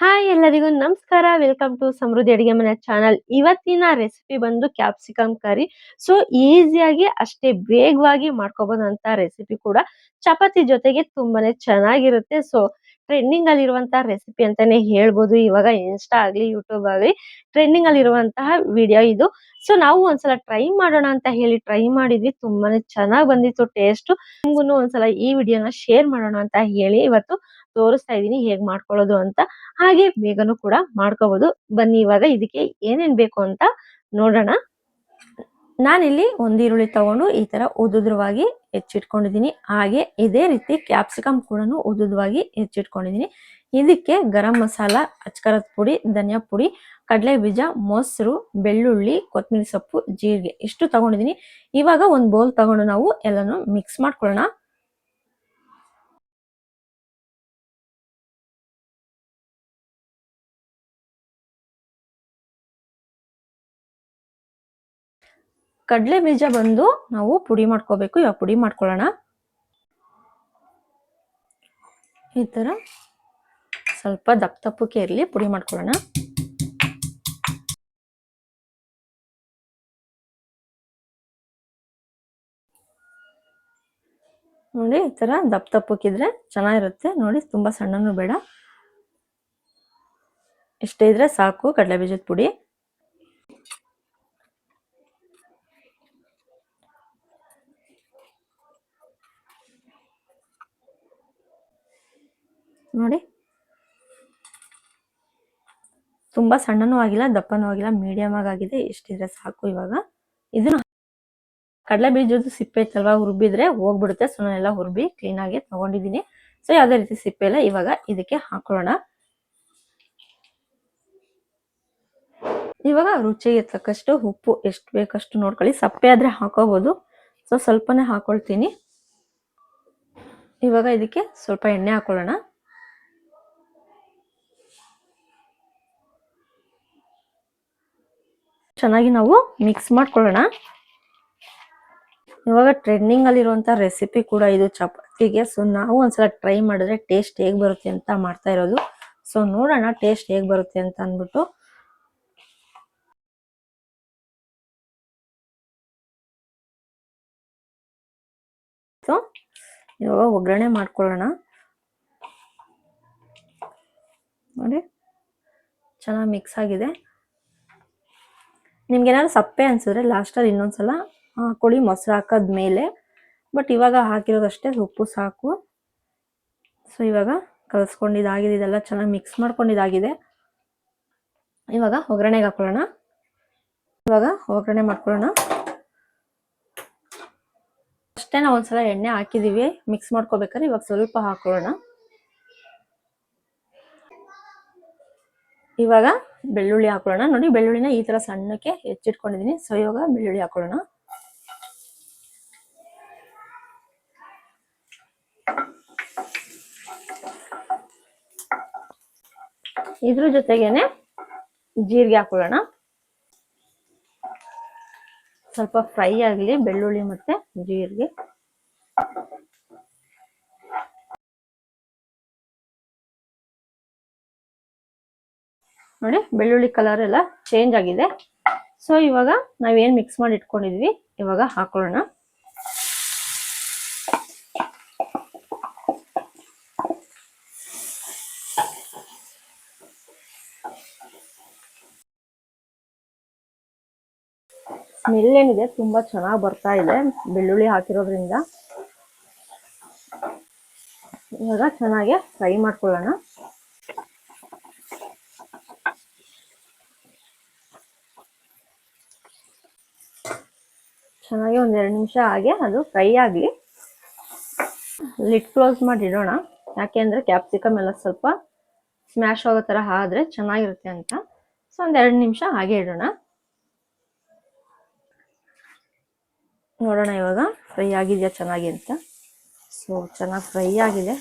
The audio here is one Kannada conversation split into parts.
ಹಾಯ್ ಎಲ್ಲರಿಗೂ ನಮಸ್ಕಾರ. ವೆಲ್ಕಮ್ ಟು ಸಮೃದ್ಧಿ ಅಡಿಗೆ ಮನೆ ಚಾನಲ್. ಇವತ್ತಿನ ರೆಸಿಪಿ ಬಂದು ಕ್ಯಾಪ್ಸಿಕಮ್ ಕರಿ ಸೊ ಈಸಿಯಾಗಿ ಅಷ್ಟೇ ವೇಗವಾಗಿ ಮಾಡ್ಕೋಬಹುದಂತ ರೆಸಿಪಿ ಕೂಡ. ಚಪಾತಿ ಜೊತೆಗೆ ತುಂಬಾನೇ ಚೆನ್ನಾಗಿರುತ್ತೆ. ಸೊ ಟ್ರೆಂಡಿಂಗ್ ಅಲ್ಲಿ ಇರುವಂತಹ ರೆಸಿಪಿ ಅಂತಾನೆ ಹೇಳ್ಬೋದು. ಇವಾಗ ಇನ್ಸ್ಟಾ ಆಗ್ಲಿ ಯೂಟ್ಯೂಬ್ ಆಗ್ಲಿ ಟ್ರೆಂಡಿಂಗ್ ಅಲ್ಲಿ ಇರುವಂತಹ ವಿಡಿಯೋ ಇದು. ಸೊ ನಾವು ಒಂದ್ಸಲ ಟ್ರೈ ಮಾಡೋಣ ಅಂತ ಹೇಳಿ ಟ್ರೈ ಮಾಡಿದ್ವಿ. ತುಂಬಾನೇ ಚೆನ್ನಾಗಿ ಬಂದಿತ್ತು ಟೇಸ್ಟ್ ನಿಮ್ಗೂ ಒಂದ್ಸಲ ಈ ವಿಡಿಯೋನ ಶೇರ್ ಮಾಡೋಣ ಅಂತ ಹೇಳಿ ಇವತ್ತು ತೋರಿಸ್ತಾ ಇದೀನಿ ಹೇಗ್ ಮಾಡ್ಕೊಳ್ಳೋದು ಅಂತ. ಹಾಗೆ ಬೇಗನೂ ಕೂಡ ಮಾಡ್ಕೋಬಹುದು ಬನ್ನಿ, ಇವಾಗ ಇದಕ್ಕೆ ಏನೇನ್ ಬೇಕು ಅಂತ ನೋಡೋಣ. ನಾನಿಲ್ಲಿ ಒಂದು ಈರುಳ್ಳಿ ತಗೊಂಡು ಈ ತರ ಉದುದ್ರವಾಗಿ ಹೆಚ್ಚಿಟ್ಕೊಂಡಿದೀನಿ ಹಾಗೆ ಇದೇ ರೀತಿ ಕ್ಯಾಪ್ಸಿಕಮ್ ಕೂಡ ಉದುದ್ವಾಗಿ ಹೆಚ್ಚಿಟ್ಕೊಂಡಿದ್ದೀನಿ. ಇದಕ್ಕೆ ಗರಂ ಮಸಾಲ, ಅಚ್ಕರದ ಪುಡಿ, ಧನಿಯಾ ಪುಡಿ ಕಡಲೆ ಬೀಜ ಮೊಸರು, ಬೆಳ್ಳುಳ್ಳಿ ಕೊತ್ತಂಬರಿ ಸೊಪ್ಪು, ಜೀರಿಗೆ ಇಷ್ಟು ತಗೊಂಡಿದ್ದೀನಿ. ಇವಾಗ ಒಂದು ಬೌಲ್ ತಗೊಂಡು ನಾವು ಎಲ್ಲಾನು ಮಿಕ್ಸ್ ಮಾಡ್ಕೊಳ್ಳೋಣ. ಕಡಲೆ ಬೀಜ ಬಂದು ನಾವು ಪುಡಿ ಮಾಡ್ಕೋಬೇಕು. ಇವಾಗ ಪುಡಿ ಮಾಡ್ಕೊಳ್ಳೋಣ. ಈ ತರ ಸ್ವಲ್ಪ ದಪ್ಪ ದಪ್ಪಕ್ಕೆ ಇರಲಿ, ಪುಡಿ ಮಾಡ್ಕೊಳ್ಳೋಣ. ನೋಡಿ, ಈ ತರ ದಪ್ಪ ದಪ್ಪಕ್ಕಿದ್ರೆ ಚೆನ್ನಾಗಿರುತ್ತೆ. ನೋಡಿ, ತುಂಬಾ ಸಣ್ಣನೂ ಬೇಡ. ಇಷ್ಟೇ ಇದ್ರೆ ಸಾಕು ಕಡಲೆ ಬೀಜದ ಪುಡಿ. ನೋಡಿ. ತುಂಬಾ ಸಣ್ಣನೂ ಆಗಿಲ್ಲ, ದಪ್ಪನೂ ಆಗಿಲ್ಲ ಮೀಡಿಯಂ ಆಗಿದೆ ಇಷ್ಟಿದ್ರೆ ಸಾಕು ಇವಾಗ. ಇದನ್ನ ಕಡಲೆ ಬೀಜದ ಸಿಪ್ಪೆ ಇತ್ತಲ್ವಾ ಹುರ್ಬಿದ್ರೆ ಹೋಗ್ಬಿಡುತ್ತೆ, ಸೊ ನಾನೆಲ್ಲ ಹುರ್ಬಿ ಕ್ಲೀನ್ ಆಗಿ ತಗೊಂಡಿದ್ದೀನಿ. ಸೊ ಯಾವ್ದೇ ರೀತಿ ಸಿಪ್ಪೆ ಇಲ್ಲ, ಇವಾಗ ಇದಕ್ಕೆ ಹಾಕೊಳ್ಳೋಣ. ಇವಾಗ ರುಚಿಗೆ ತಕ್ಕಷ್ಟು ಉಪ್ಪು ಎಷ್ಟು ಬೇಕಷ್ಟು ನೋಡ್ಕೊಳ್ಳಿ, ಸಪ್ಪೆ ಆದ್ರೆ ಹಾಕೋಬಹುದು ಸೊ ಸ್ವಲ್ಪನೇ ಹಾಕೊಳ್ತೀನಿ. ಇವಾಗ ಇದಕ್ಕೆ ಸ್ವಲ್ಪ ಎಣ್ಣೆ ಹಾಕೊಳ್ಳೋಣ. ಚೆನ್ನಾಗಿ ನಾವು ಮಿಕ್ಸ್ ಮಾಡ್ಕೊಳ್ಳೋಣ. ಇವಾಗ ಟ್ರೆಂಡಿಂಗ್ ಅಲ್ಲಿರುವಂತ ರೆಸಿಪಿ ಕೂಡ ಇದು ಚಪಾತಿಗೆ. ಸೊ ನಾವು ಒಂದ್ಸಲ ಟ್ರೈ ಮಾಡಿದ್ರೆ ಟೇಸ್ಟ್ ಹೇಗ್ ಬರುತ್ತೆ ಅಂತ ಮಾಡ್ತಾ ಇರೋದು. ಸೊ ನೋಡೋಣ ಟೇಸ್ಟ್ ಹೇಗ್ ಬರುತ್ತೆ ಅಂತ ಅಂದ್ಬಿಟ್ಟು. ಸೊ ಇವಾಗ ಒಗ್ಗರಣೆ ಮಾಡ್ಕೊಳ್ಳೋಣ. ನೋಡಿ, ಚೆನ್ನಾಗಿ ಮಿಕ್ಸ್ ಆಗಿದೆ. ನಿಮ್ಗೆ ಏನಾದ್ರು ಸಪ್ಪೆ ಅನ್ಸಿದ್ರೆ ಲಾಸ್ಟಲ್ಲಿ ಇನ್ನೊಂದ್ಸಲ ಹಾಕೊಳ್ಳಿ ಮೊಸರು ಹಾಕದ್ಮೇಲೆ ಬಟ್ ಇವಾಗ ಹಾಕಿರೋದಷ್ಟೇ ಉಪ್ಪು ಸಾಕು. ಸೊ ಇವಾಗ ಕಲಸ್ಕೊಂಡಿದ್ದಾಗಿದೆ ಇದೆಲ್ಲ ಚೆನ್ನಾಗಿ ಮಿಕ್ಸ್ ಮಾಡ್ಕೊಂಡಿದ್ದಾಗಿದೆ ಇವಾಗ ಒಗ್ಗರಣೆಗೆ ಹಾಕೊಳ್ಳೋಣ. ಇವಾಗ ಒಗ್ಗರಣೆ ಮಾಡ್ಕೊಳ್ಳೋಣ. ಅಷ್ಟೇ ನಾವು ಒಂದ್ಸಲ ಎಣ್ಣೆ ಹಾಕಿದೀವಿ. ಮಿಕ್ಸ್ ಮಾಡ್ಕೋಬೇಕಾದ್ರೆ ಇವಾಗ ಸ್ವಲ್ಪ ಹಾಕೊಳ್ಳೋಣ. ಇವಾಗ ಬೆಳ್ಳುಳ್ಳಿ ಹಾಕೊಳ್ಳೋಣ. ನೋಡಿ, ಬೆಳ್ಳುಳ್ಳಿನ ಈ ತರ ಸಣ್ಣಕ್ಕೆ ಹೆಚ್ಚಿಟ್ಕೊಂಡಿದೀನಿ ಸೊ ಇವಾಗ ಬೆಳ್ಳುಳ್ಳಿ ಹಾಕೊಳ್ಳೋಣ. ಇದ್ರ ಜೊತೆಗೇನೆ ಜೀರಿಗೆ ಹಾಕೊಳ್ಳೋಣ. ಸ್ವಲ್ಪ ಫ್ರೈ ಆಗಲಿ, ಬೆಳ್ಳುಳ್ಳಿ ಮತ್ತೆ ಜೀರಿಗೆ. ನೋಡಿ, ಬೆಳ್ಳುಳ್ಳಿ ಕಲರ್ ಎಲ್ಲ ಚೇಂಜ್ ಆಗಿದೆ. ಸೊ ಇವಾಗ ನಾವೇನು ಮಿಕ್ಸ್ ಮಾಡಿ ಇಟ್ಕೊಂಡಿದ್ವಿ, ಇವಾಗ ಹಾಕೊಳ್ಳೋಣ. ಸ್ಮೆಲ್ ಏನಿದೆ, ತುಂಬಾ ಚೆನ್ನಾಗಿ ಬರ್ತಾ ಇದೆ, ಬೆಳ್ಳುಳ್ಳಿ ಹಾಕಿರೋದ್ರಿಂದ. ಇವಾಗ ಚೆನ್ನಾಗಿ ಫ್ರೈ ಮಾಡ್ಕೊಳ್ಳೋಣ. ಚೆನ್ನಾಗಿ ಒಂದ್ ಎರಡು ನಿಮಿಷ ಹಾಗೆ ಅದು ಫ್ರೈ ಆಗಲಿ. ಲಿಟ್ ಕ್ಲೋಸ್ ಮಾಡಿ ಇಡೋಣ ಯಾಕೆಂದ್ರೆ ಕ್ಯಾಪ್ಸಿಕಮ್ ಎಲ್ಲ ಸ್ವಲ್ಪ ಸ್ಮ್ಯಾಶ್ ಆಗೋ ತರ ಆದ್ರೆ ಚೆನ್ನಾಗಿರುತ್ತೆ ಅಂತ. ಸೊ ಒಂದ್ ಎರಡು ನಿಮಿಷ ಹಾಗೆ ಇಡೋಣ. ನೋಡೋಣ ಇವಾಗ ಫ್ರೈ ಆಗಿದೆಯಾ, ಚೆನ್ನಾಗಿ ಅಂತ. ಸೊ ಚೆನ್ನಾಗಿ ಫ್ರೈ ಆಗಿದೆ.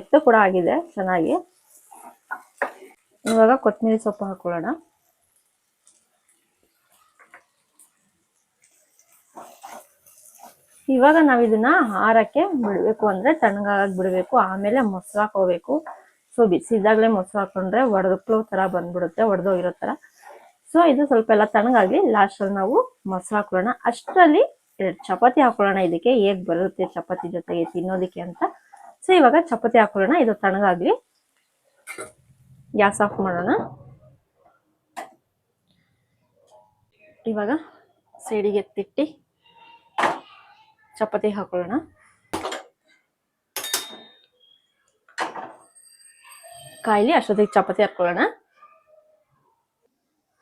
ಎತ್ತು ಕೂಡ ಆಗಿದೆ, ಚೆನ್ನಾಗಿ. ಇವಾಗ ಕೊತ್ತಂಬರಿ ಸೊಪ್ಪು ಹಾಕೊಳ್ಳೋಣ. ಇವಾಗ ನಾವ್ ಇದನ್ನ ಆರಕ್ಕೆ ಬಿಡ್ಬೇಕು ಅಂದ್ರೆ ತಣ್ಣಗಾಗಕ್ ಬಿಡ್ಬೇಕು, ಆಮೇಲೆ ಮೊಸರು ಹಾಕೋಬೇಕು. ಸೊ ಬಿಸಿ ಇದ್ದಾಗಲೇ ಮೊಸರು ಹಾಕೊಂಡ್ರೆ ಒಡೆದಕ್ಳು ತರ ಬಂದ್ಬಿಡುತ್ತೆ ಒಡೆದೋಗಿರೋ ತರ ಸೊ ಇದು ಸ್ವಲ್ಪ ಎಲ್ಲ ತಣ್ಣಗಾಗ್ಲಿ ಲಾಸ್ಟ್ ಅಲ್ಲಿ ನಾವು ಮೊಸರು ಹಾಕೊಳ್ಳೋಣ. ಅಷ್ಟರಲ್ಲಿ ಚಪಾತಿ ಹಾಕೊಳ್ಳೋಣ. ಇದಕ್ಕೆ ಹೇಗ್ ಬರುತ್ತೆ ಚಪಾತಿ ಜೊತೆಗೆ ತಿನ್ನೋದಕ್ಕೆ ಅಂತ. ಸೊ ಇವಾಗ ಚಪಾತಿ ಹಾಕೊಳ್ಳೋಣ. ಇದು ತಣ್ಣಗಾಗ್ಲಿ. ಗ್ಯಾಸ್ ಆಫ್ ಮಾಡೋಣ. ಇವಾಗ ಸೈಡಿಗೆ ಎತ್ತಿಟ್ಟು. ಚಪಾತಿ ಹಾಕೊಳ್ಳೋಣ. ಕಾಯಿಲಿ ಅಷ್ಟೊತ್ತಿಗೆ ಚಪಾತಿ ಹಾಕೊಳ್ಳೋಣ.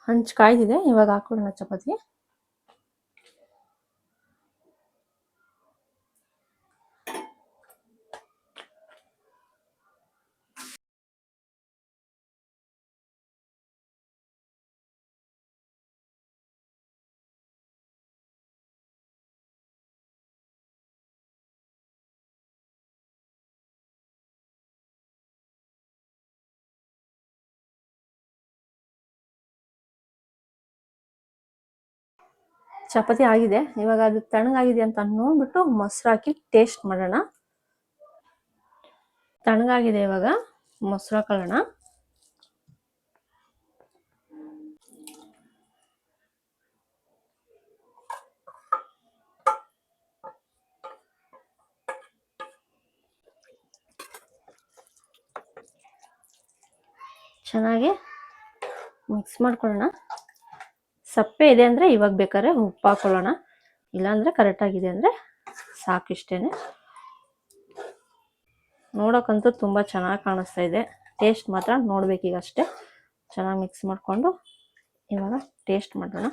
ಹಂಚ್ ಕಾಯ್ದಿದೆ ಇವಾಗ ಹಾಕೊಳ್ಳೋಣ ಚಪಾತಿ. ಚಪಾತಿ ಆಗಿದೆ. ಇವಾಗ ಅದು ತಣ್ಣಗಾಗಿದೆ ಅಂತ ನೋಡ್ಬಿಟ್ಟು ಮೊಸರು ಹಾಕಿ ಟೇಸ್ಟ್ ಮಾಡೋಣ. ತಣ್ಣಗಾಗಿದೆ ಇವಾಗ, ಮೊಸರು ಹಾಕೊಳ್ಳೋಣ. ಚೆನ್ನಾಗಿ ಮಿಕ್ಸ್ ಮಾಡ್ಕೊಳ್ಳೋಣ. ಸಪ್ಪೆ ಇದೆ ಅಂದರೆ ಇವಾಗ ಬೇಕಾದ್ರೆ ಉಪ್ಪು ಹಾಕೊಳ್ಳೋಣ. ಇಲ್ಲಾಂದರೆ ಕರೆಕ್ಟಾಗಿದೆ ಅಂದರೆ ಸಾಕಿಷ್ಟೇ ನೋಡೋಕ್ಕಂತೂ ತುಂಬ ಚೆನ್ನಾಗಿ ಕಾಣಿಸ್ತಾ ಇದೆ. ಟೇಸ್ಟ್ ಮಾತ್ರ ನೋಡ್ಬೇಕೀಗ ಅಷ್ಟೇ ಚೆನ್ನಾಗಿ ಮಿಕ್ಸ್ ಮಾಡಿಕೊಂಡು ಇವಾಗ ಟೇಸ್ಟ್ ಮಾಡೋಣ.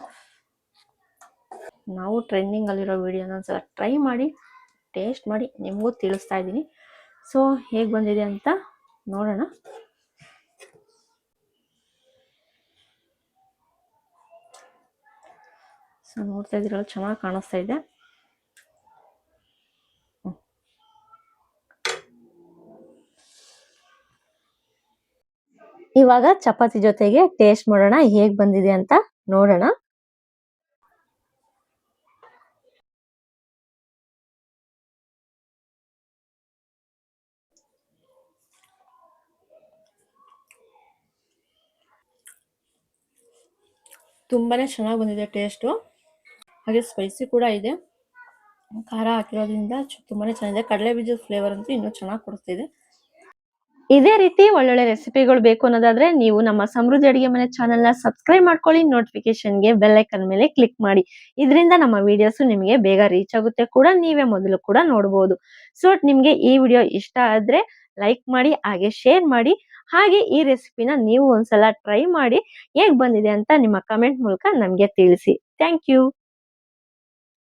ನಾವು ಟ್ರೆಂಡಿಂಗಲ್ಲಿರೋ ವಿಡಿಯೋನ ಒಂದ್ಸಲ ಟ್ರೈ ಮಾಡಿ ಟೇಸ್ಟ್ ಮಾಡಿ ನಿಮಗೂ ತಿಳಿಸ್ತಾ ಇದ್ದೀನಿ. ಸೊ ಹೇಗೆ ಬಂದಿದೆ ಅಂತ ನೋಡೋಣ. ಸೊ ನೋಡ್ತಾ ಇದ್ರಲ್ಲ ಚೆನ್ನಾಗಿ ಕಾಣಿಸ್ತಾ ಇದೆ. ಇವಾಗ ಚಪಾತಿ ಜೊತೆಗೆ ಟೇಸ್ಟ್ ಮಾಡೋಣ, ಹೇಗ್ ಬಂದಿದೆ ಅಂತ ನೋಡೋಣ. ತುಂಬಾನೇ ಚೆನ್ನಾಗಿ ಬಂದಿದೆ ಟೇಸ್ಟು. ಹಾಗೆ ಸ್ಪೈಸಿ ಕೂಡ ಇದೆ. ಖಾರ ಹಾಕಿರೋದ್ರಿಂದ ತುಂಬಾನೇ ಚೆನ್ನಾಗಿದೆ. ಕಡಲೆ ಬೀಜದ ಫ್ಲೇವರ್ ಅಂತೂ ಇನ್ನೂ ಚೆನ್ನಾಗಿ ಕೊಡ್ತಿದೆ ಇದೇ ರೀತಿ ಒಳ್ಳೊಳ್ಳೆ ರೆಸಿಪಿಗಳು ಬೇಕು ಅನ್ನೋದಾದ್ರೆ ನೀವು ನಮ್ಮ ಸಮೃದ್ಧಿ ಅಡಿಗೆ ಮನೆ ಚಾನೆಲ್ನ ಸಬ್ಸ್ಕ್ರೈಬ್ ಮಾಡ್ಕೊಳ್ಳಿ ನೋಟಿಫಿಕೇಶನ್ಗೆ ಬೆಲ್ ಐಕನ್ ಮೇಲೆ ಕ್ಲಿಕ್ ಮಾಡಿ. ಇದರಿಂದ ನಮ್ಮ ವಿಡಿಯೋಸ್ ನಿಮಗೆ ಬೇಗ ರೀಚ್ ಆಗುತ್ತೆ ಕೂಡ. ನೀವೇ ಮೊದಲು ಕೂಡ ನೋಡಬಹುದು ಸೊ ನಿಮ್ಗೆ ಈ ವಿಡಿಯೋ ಇಷ್ಟ ಆದ್ರೆ ಲೈಕ್ ಮಾಡಿ, ಹಾಗೆ ಶೇರ್ ಮಾಡಿ. ಹಾಗೆ ಈ ರೆಸಿಪಿನ ನೀವು ಒಂದ್ಸಲ ಟ್ರೈ ಮಾಡಿ. ಹೇಗ್ ಬಂದಿದೆ ಅಂತ ನಿಮ್ಮ ಕಮೆಂಟ್ ಮೂಲಕ ನಮ್ಗೆ ತಿಳಿಸಿ. Thank you